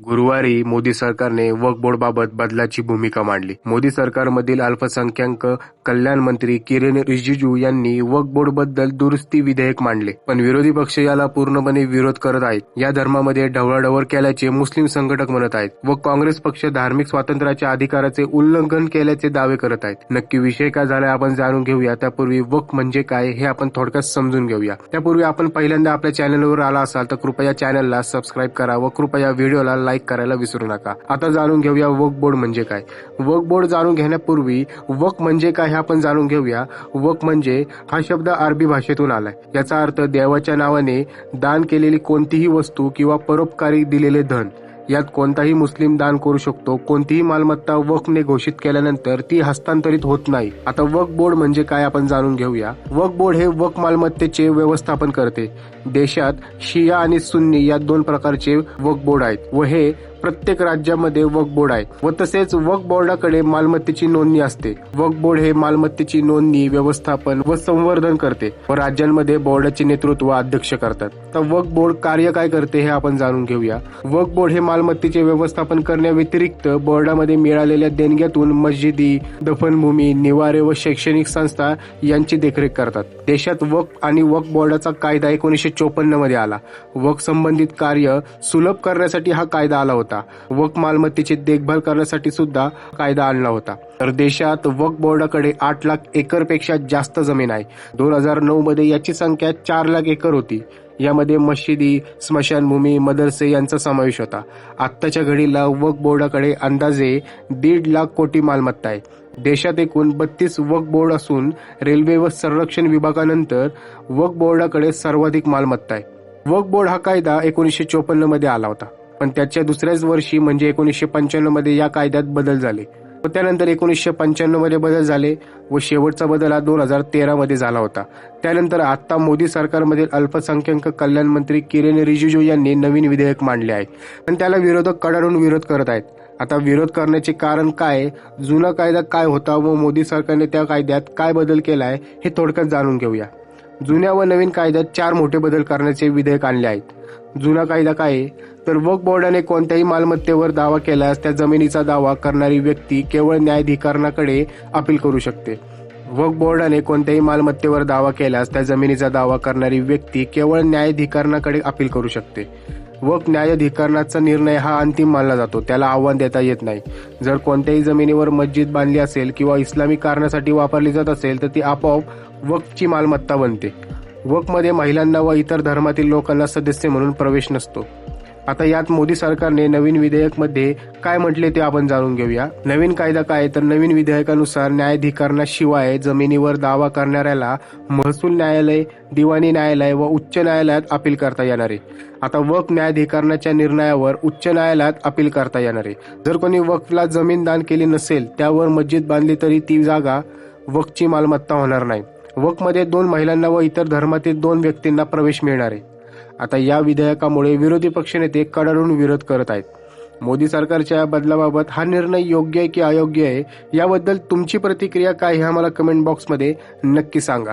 गुरुवारी मोदी सरकारने वक्फ बोर्डबाबत बदलाची भूमिका मांडली. मोदी सरकारमधील अल्पसंख्याक कल्याण मंत्री किरेन रिजिजू यांनी वक्फ बोर्डबद्दल दुरुस्ती विधेयक मांडले. पण विरोधी पक्ष याला पूर्णपणे विरोध करत आहेत. या धर्मामध्ये ढवळाढवळ केल्याचे मुस्लिम संघटक म्हणत आहेत व काँग्रेस पक्ष धार्मिक स्वातंत्र्याच्या अधिकाराचे उल्लंघन केल्याचे दावे करत आहेत. नक्की विषय काय झालाय आपण जाणून घेऊया. त्यापूर्वी वक्फ म्हणजे काय हे आपण थोडक्यात समजून घेऊया. त्यापूर्वी आपण पहिल्यांदा आपल्या चॅनलवर आला असाल तर कृपया चॅनलला सबस्क्राईब करा व कृपया व्हिडिओला लाईक करायला विसरू नका. आता जाणून घेऊया वक्फ बोर्ड म्हणजे काय. वक्फ बोर्ड जाणून घेण्यापूर्वी वक म्हणजे काय हे आपण जाणून घेऊया. वक म्हणजे हा शब्द अरबी भाषेतून आलाय. याचा अर्थ देवाच्या नावाने दान केलेली कोणतीही वस्तू किंवा परोपकारी दिलेले धन. यात कोणताही मुस्लिम दान करू शकतो. कोणतीही मालमत्ता वक्फने घोषित केल्यानंतर ती हस्तांतरित होत नाही. आता वक्फ बोर्ड म्हणजे काय आपण जाणून घेऊया. वक्फ बोर्ड हे वक्फ मालमत्तेचे व्यवस्थापन करते. देशात शिया आणि सुन्नी या दोन प्रकारचे वक्फ बोर्ड आहेत व हे प्रत्येक राज्यामध्ये वक्फ बोर्ड आहे व तसेच वक्फ बोर्डाकडे मालमत्तेची नोंदणी असते. वक्फ बोर्ड हे मालमत्तेची नोंदणी व्यवस्थापन व संवर्धन करते व राज्यांमध्ये बोर्डाचे नेतृत्व अध्यक्ष करतात. तर वक्फ बोर्ड कार्य काय करते हे आपण जाणून घेऊया. वक्फ बोर्ड हे मालमत्तेचे व्यवस्थापन करण्याव्यतिरिक्त बोर्डामध्ये मिळालेल्या देणग्यातून मस्जिदी दफनभूमी निवारे व शैक्षणिक संस्था यांची देखरेख करतात. देशात वक्फ आणि वक्फ बोर्डाचा कायदा एकोणीसशे चोपन्नमध्ये आला. वक्फ संबंधित कार्य सुलभ करण्यासाठी हा कायदा आला होता. वक मालमत्तेची देखभाल करण्यासाठी सुद्धा कायदा आणला होता. तर देशात वक बोर्डाकडे आठ लाख एकरपेक्षा जास्त जमीन आहे. दोन हजार नऊ मध्ये याची संख्या चार लाख एकर होती. यामध्ये मशिदी स्मशानभूमी मदरसे यांचा समावेश होता. आत्ताच्या घडीला वक बोर्डाकडे अंदाजे दीड लाख कोटी मालमत्ता आहे. देशात एकूण बत्तीस वक बोर्ड असून रेल्वे व संरक्षण विभागानंतर वक बोर्डाकडे सर्वाधिक मालमत्ता आहे. वक बोर्ड हा कायदा एकोणीसशे चोपन्नमध्ये आला होता. पण त्याच्या दुसऱ्याच वर्षी म्हणजे एकोणीसशे पंच्याण्णवमध्ये या कायद्यात बदल झाले. व त्यानंतर एकोणीसशे पंच्याण्णवमध्ये बदल झाले व शेवटचा बदल हा दोन हजार तेरा मध्ये झाला होता. त्यानंतर आता मोदी सरकारमधील अल्पसंख्याक कल्याण मंत्री किरेन रिजिजू यांनी नवीन विधेयक मांडले आहे. पण त्याला विरोधक कडाडून विरोध करत आहेत. आता विरोध करण्याचे कारण काय जुना कायदा काय होता व मोदी सरकारने त्या कायद्यात काय बदल केलाय हे थोडक्यात जाणून घेऊया. जुन्या व नवीन कायद्यात चार मोठे बदल करण्याचे विधेयक आणले आहेत. जुना कायदा काय आहे? तर वक्फ बोर्डाने कोणत्याही मालमत्तेवर दावा केल्यास त्या जमिनीचा दावा करणारी व्यक्ती केवळ न्यायाधिकरणाकडे अपील करू शकते. वक्फ बोर्डाने कोणत्याही मालमत्तेवर दावा केल्यास त्या जमिनीचा दावा करणारी व्यक्ती केवळ न्यायाधिकरणाकडे अपील करू शकते. वक न्यायाधिकरणाचा निर्णय हा अंतिम मानला जातो त्याला आव्हान देता येत नाही. जर कोणत्याही जमिनीवर मस्जिद बांधली असेल किंवा इस्लामिक कारणासाठी वापरली जात असेल तर ती आपोआप वकची मालमत्ता बनते. वकमध्ये महिलांना व इतर धर्मातील लोकांना सदस्य म्हणून प्रवेश नसतो. आता यात मोदी सरकारने नवीन विधेयकमध्ये काय म्हटले ते आपण जाणून घेऊया. नवीन कायदा काय तर नवीन विधेयकानुसार न्यायाधिकरणाशिवाय जमिनीवर दावा करणाऱ्याला महसूल न्यायालय दिवाणी न्यायालय व उच्च न्यायालयात अपील करता येणार आहे. आता वक न्यायाधिकरणाच्या निर्णयावर उच्च न्यायालयात अपील करता येणार आहे. जर कोणी वकला जमीन दान केली नसेल त्यावर मस्जिद बांधली तरी ती जागा वकची मालमत्ता होणार नाही. वकमध्ये दोन महिलांना व इतर धर्मातील दोन व्यक्तींना प्रवेश मिळणार आहे. आता या विधेयकामुळे विरोधी पक्षनेते कडाडून विरोध करत आहेत. मोदी सरकारच्या बदलाबाबत हा निर्णय योग्य आहे की अयोग्य आहे याबद्दल तुमची प्रतिक्रिया काय हे आम्हाला कमेंट बॉक्समध्ये नक्की सांगा.